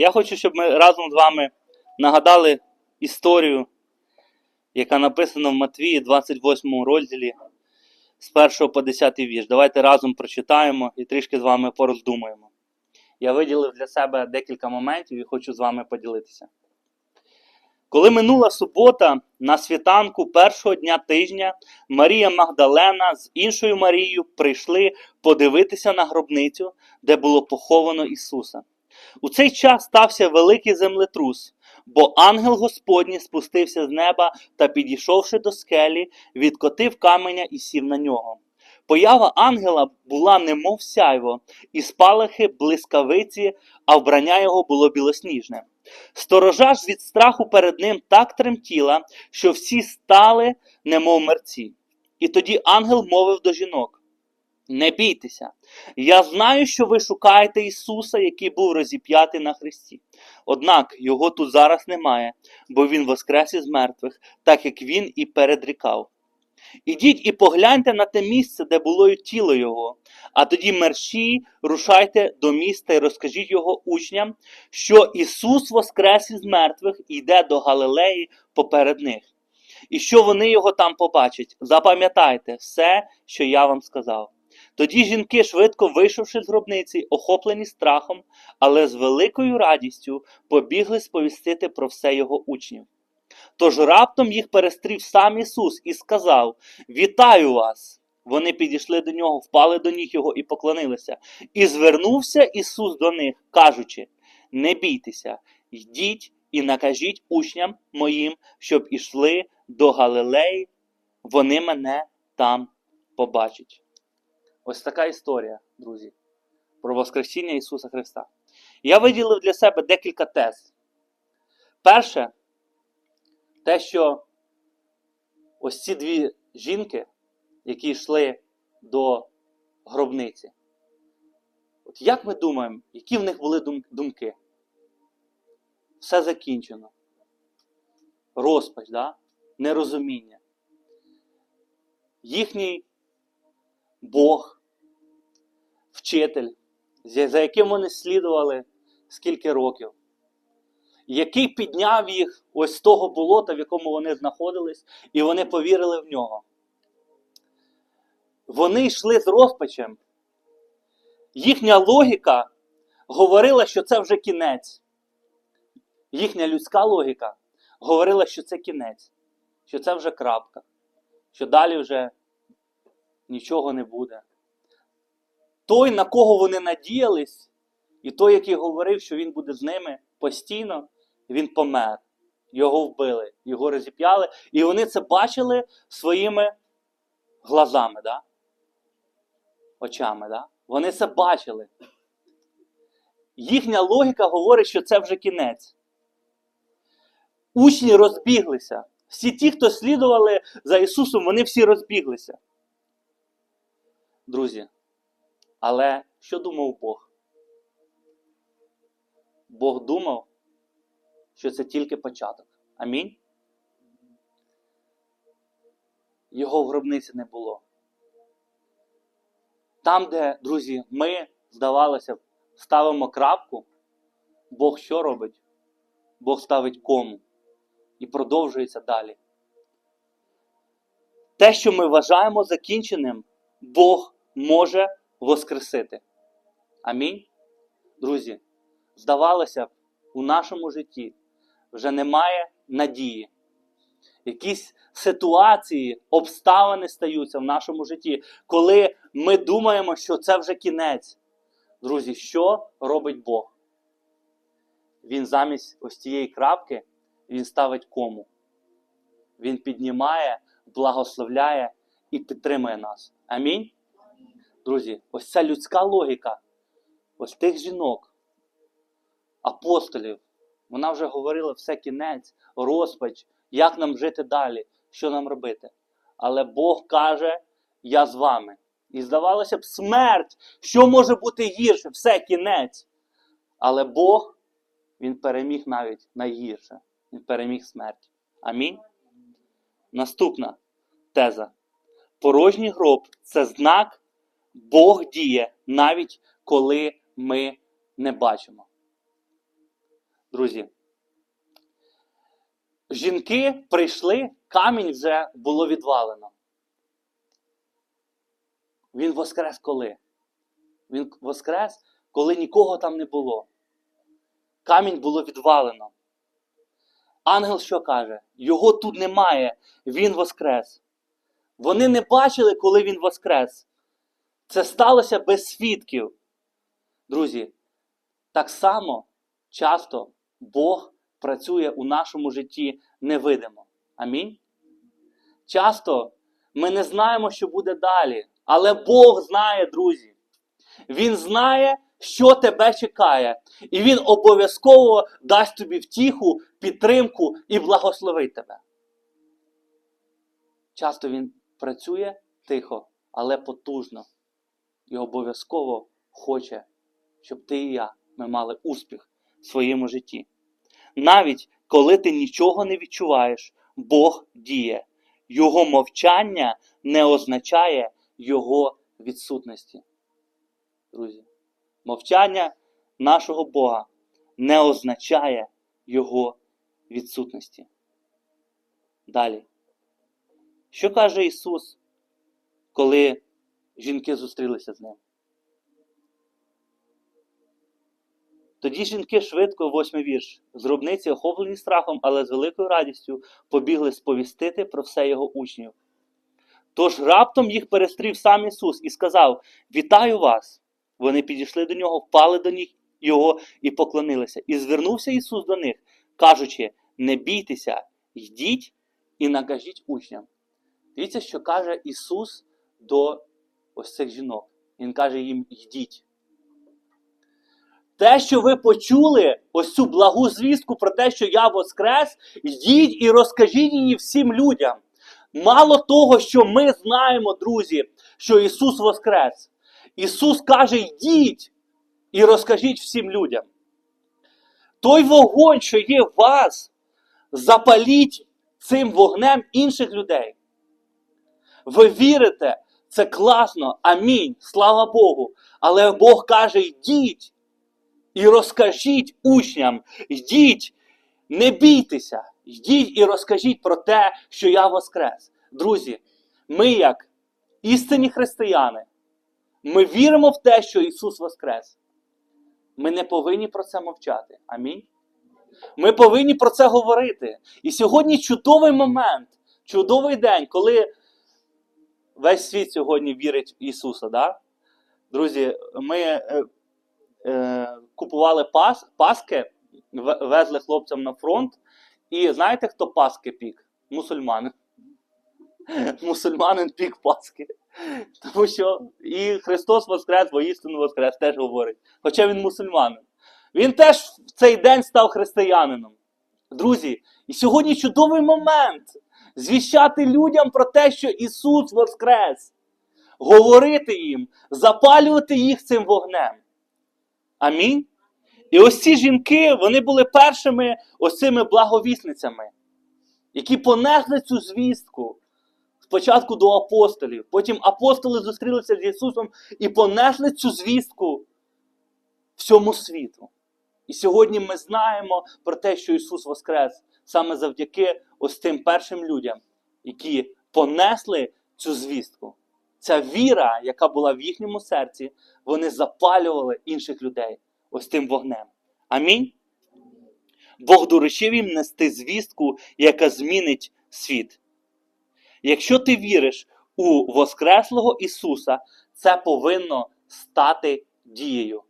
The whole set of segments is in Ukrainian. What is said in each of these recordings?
Я хочу, щоб ми разом з вами нагадали історію, яка написана в Матвії, 28 розділі з 1 по 10 вірш. Давайте разом прочитаємо і трішки з вами пороздумаємо. Я виділив для себе декілька моментів і хочу з вами поділитися. Коли минула субота, на світанку першого дня тижня Марія Магдалена з іншою Марією прийшли подивитися на гробницю, де було поховано Ісуса. У цей час стався великий землетрус, бо ангел Господній спустився з неба та, підійшовши до скелі, відкотив каменя і сів на нього. Поява ангела була немов сяйво, і спалахи блискавиці, а вбрання його було білосніжне. Сторожа ж від страху перед ним так тремтіла, що всі стали, немов мерці. І тоді ангел мовив до жінок: Не бійтеся, я знаю, що ви шукаєте Ісуса, який був розіп'ятий на хресті. Однак його тут зараз немає, бо Він воскрес із мертвих, так як він і передрікав. Ідіть і погляньте на те місце, де було тіло його, а тоді мерщій рушайте до міста і розкажіть його учням, що Ісус воскрес із мертвих і йде до Галилеї поперед них. І що вони його там побачать. Запам'ятайте все, що я вам сказав. Тоді жінки, швидко вийшовши з гробниці, охоплені страхом, але з великою радістю побігли сповістити про все його учнів. Тож раптом їх перестрів сам Ісус і сказав: Вітаю вас! Вони підійшли до нього, впали до ніг його і поклонилися. І звернувся Ісус до них, кажучи: Не бійтеся, йдіть і накажіть учням моїм, щоб ішли до Галилеї, вони мене там побачать. Ось така історія, друзі, про Воскресіння Ісуса Христа. Я виділив для себе декілька тез. Перше, те, що ось ці дві жінки, які йшли до гробниці, от як ми думаємо, які в них були думки? Все закінчено. Розпач, да? нерозуміння. Їхній Бог, вчитель, за яким вони слідували скільки років, який підняв їх ось з того болота, в якому вони знаходились, і вони повірили в нього. Вони йшли з розпачем. Їхня логіка говорила, що це вже кінець. Їхня людська логіка говорила, що це кінець, що це вже крапка, що далі вже нічого не буде. Той, на кого вони надіялись, і той, який говорив, що він буде з ними постійно, він помер. Його вбили, його розіп'яли, і вони це бачили своїми глазами, да? очами. Да? Вони це бачили. Їхня логіка говорить, що це вже кінець. Учні розбіглися. Всі ті, хто слідували за Ісусом, вони всі розбіглися. Друзі, але що думав Бог? Бог думав, що це тільки початок. Амінь. Його в гробниці не було. Там, де, друзі, ми, здавалося ставимо крапку, Бог що робить? Бог ставить кому і продовжується далі. Те, що ми вважаємо закінченим, Бог може воскресити. Амінь. Друзі, здавалося б, у нашому житті вже немає надії. Якісь ситуації, обставини стаються в нашому житті, коли ми думаємо, що це вже кінець. Друзі, що робить Бог? Він замість ось цієї крапки він ставить кому. Він піднімає, благословляє і підтримує нас. Амінь. Друзі, ось ця людська логіка, ось тих жінок, апостолів, вона вже говорила все кінець, розпач, як нам жити далі, що нам робити. Але Бог каже, я з вами. І здавалося б, смерть, що може бути гірше, все кінець. Але Бог, Він переміг навіть найгірше. Він переміг смерть. Амінь. Наступна теза. Порожній гроб це знак, Бог діє навіть коли ми не бачимо. Друзі, жінки прийшли, камінь вже було відвалено. Він воскрес коли? Він воскрес, коли нікого там не було. Камінь було відвалено. Ангел що каже? Його тут немає, він воскрес. Вони не бачили, коли він воскрес. Це сталося без свідків. Друзі, так само часто Бог працює у нашому житті невидимо. Амінь. Часто ми не знаємо, що буде далі, але Бог знає, друзі. Він знає, що тебе чекає, і Він обов'язково дасть тобі втіху, підтримку і благословить тебе. Часто він працює тихо, але потужно. І обов'язково хоче, щоб ти і я ми мали успіх в своєму житті. Навіть коли ти нічого не відчуваєш, Бог діє. Його мовчання не означає Його відсутності. Друзі, мовчання нашого Бога не означає Його відсутності. Далі. Що каже Ісус, коли жінки зустрілися з ним? Тоді жінки швидко, восьмий вірш, з гробниці, охоплені страхом, але з великою радістю побігли сповістити про все його учнів. Тож раптом їх перестрів сам Ісус і сказав: Вітаю вас! Вони підійшли до нього, впали до них його і поклонилися. І звернувся Ісус до них, кажучи: Не бійтеся, йдіть і накажіть учням. Дивіться, що каже Ісус до ось цих жінок. Він каже їм: йдіть. Те, що ви почули, ось цю благу звістку про те, що я воскрес, йдіть і розкажіть її всім людям. Мало того, що ми знаємо, друзі, що Ісус воскрес. Ісус каже: йдіть і розкажіть всім людям. Той вогонь, що є в вас, запаліть цим вогнем інших людей. Ви вірите, це класно, амінь, слава Богу. Але Бог каже: йдіть і розкажіть учням, йдіть, не бійтеся, йдіть і розкажіть про те, що я воскрес. Друзі, ми, як істинні християни, ми віримо в те, що Ісус воскрес. Ми не повинні про це мовчати. Амінь. Ми повинні про це говорити. І сьогодні чудовий момент, чудовий день, коли весь світ сьогодні вірить в Ісуса. Да? Друзі, ми е, е, купували пас, паски, везли хлопцям на фронт. І знаєте, хто паски пік? Мусульмани. Мусульманин пік паски. Тому що і Христос Воскрес, воістину Воскрес теж говорить. Хоча він мусульманин. Він теж в цей день став християнином. Друзі, і сьогодні чудовий момент звіщати людям про те, що Ісус Воскрес. Говорити їм, запалювати їх цим вогнем. Амінь. І ось ці жінки, вони були першими ось цими благовісницями, які понесли цю звістку спочатку до апостолів. Потім апостоли зустрілися з Ісусом і понесли цю звістку всьому світу. І сьогодні ми знаємо про те, що Ісус Воскрес саме завдяки ось тим першим людям, які понесли цю звістку. Ця віра, яка була в їхньому серці, вони запалювали інших людей ось тим вогнем. Амінь. Бог доручив їм нести звістку, яка змінить світ. Якщо ти віриш у Воскреслого Ісуса, це повинно стати дією.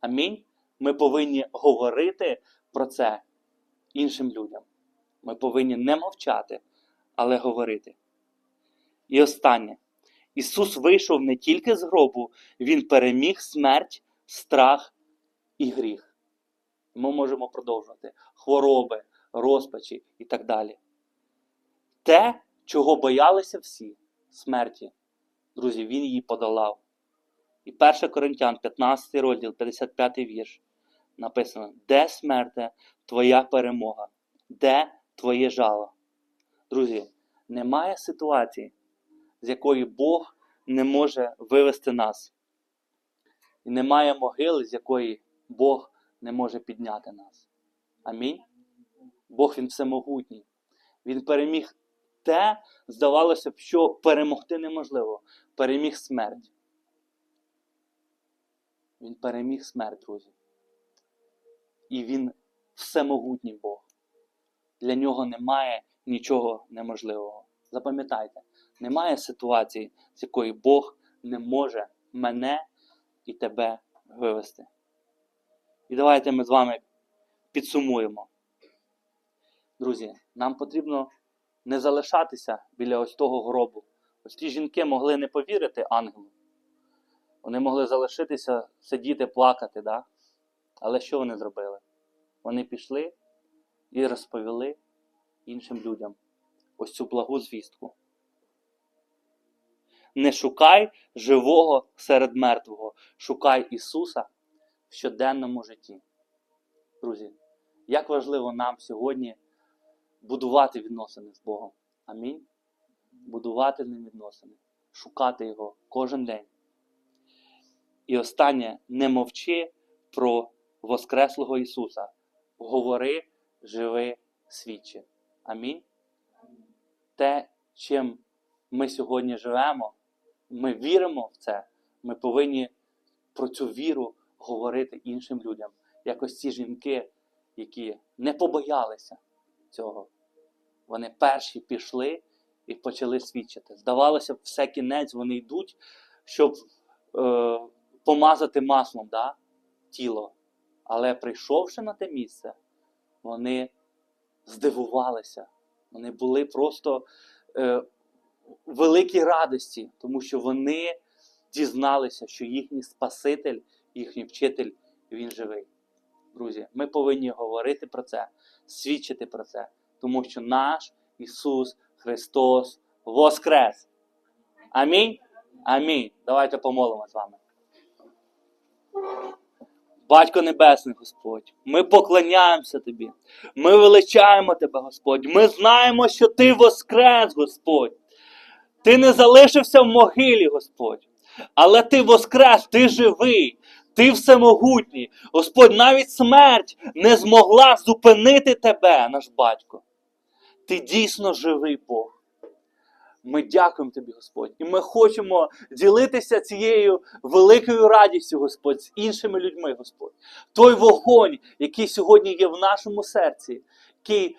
Амінь. Ми повинні говорити про це іншим людям. Ми повинні не мовчати, але говорити. І останнє. Ісус вийшов не тільки з гробу, Він переміг смерть, страх і гріх. Ми можемо продовжувати хвороби, розпачі і так далі. Те, чого боялися всі смерті, друзі, Він її подолав. І 1 Коринтян, 15 розділ, 55 вірш, написано: Де смерте твоя перемога? Де твоє жало? Друзі, немає ситуації, з якої Бог не може вивести нас. І немає могили, з якої Бог не може підняти нас. Амінь. Бог він всемогутній. Він переміг те, здавалося б, що перемогти неможливо. Переміг смерть. Він переміг смерть, друзі. І він всемогутній Бог. Для нього немає нічого неможливого. Запам'ятайте, немає ситуації, з якої Бог не може мене і тебе вивести. І давайте ми з вами підсумуємо. Друзі, нам потрібно не залишатися біля ось того гробу. Ось ті жінки могли не повірити ангелу. Вони могли залишитися, сидіти, плакати, да? але що вони зробили? Вони пішли і розповіли іншим людям ось цю благу звістку. Не шукай живого серед мертвого, шукай Ісуса в щоденному житті. Друзі, як важливо нам сьогодні будувати відносини з Богом. Амінь. Будувати ним відносини, шукати Його кожен день. І останнє, не мовчи про Воскреслого Ісуса. Говори, живи, свідчи. Амінь. Те, чим ми сьогодні живемо, ми віримо в це, ми повинні про цю віру говорити іншим людям. Як ось ці жінки, які не побоялися цього. Вони перші пішли і почали свідчити. Здавалося б, все кінець вони йдуть, щоб е, помазати маслом да, тіло. Але прийшовши на те місце, вони здивувалися. Вони були просто е, великій радості, тому що вони дізналися, що їхній Спаситель, їхній вчитель, він живий. Друзі, ми повинні говорити про це, свідчити про це, тому що наш Ісус Христос Воскрес. Амінь. Амінь. Давайте помолимо з вами. Батько Небесний Господь, ми поклоняємося Тобі. Ми величаємо Тебе, Господь. Ми знаємо, що Ти воскрес, Господь. Ти не залишився в могилі, Господь. Але Ти воскрес, Ти живий, Ти всемогутній. Господь, навіть смерть не змогла зупинити Тебе, наш батько. Ти дійсно живий Бог. Ми дякуємо Тобі, Господь, і ми хочемо ділитися цією великою радістю, Господь, з іншими людьми, Господь. Той вогонь, який сьогодні є в нашому серці, який,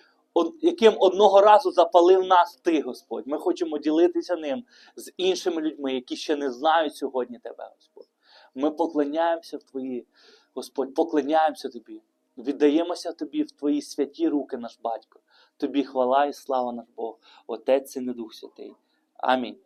яким одного разу запалив нас Ти, Господь. Ми хочемо ділитися ним з іншими людьми, які ще не знають сьогодні Тебе, Господь. Ми поклоняємося в Твої, Господь, поклоняємося Тобі. Віддаємося Тобі в Твої святі руки, наш батько. Тобі хвала і слава наш Бог, Отець і Дух Святий. Амінь.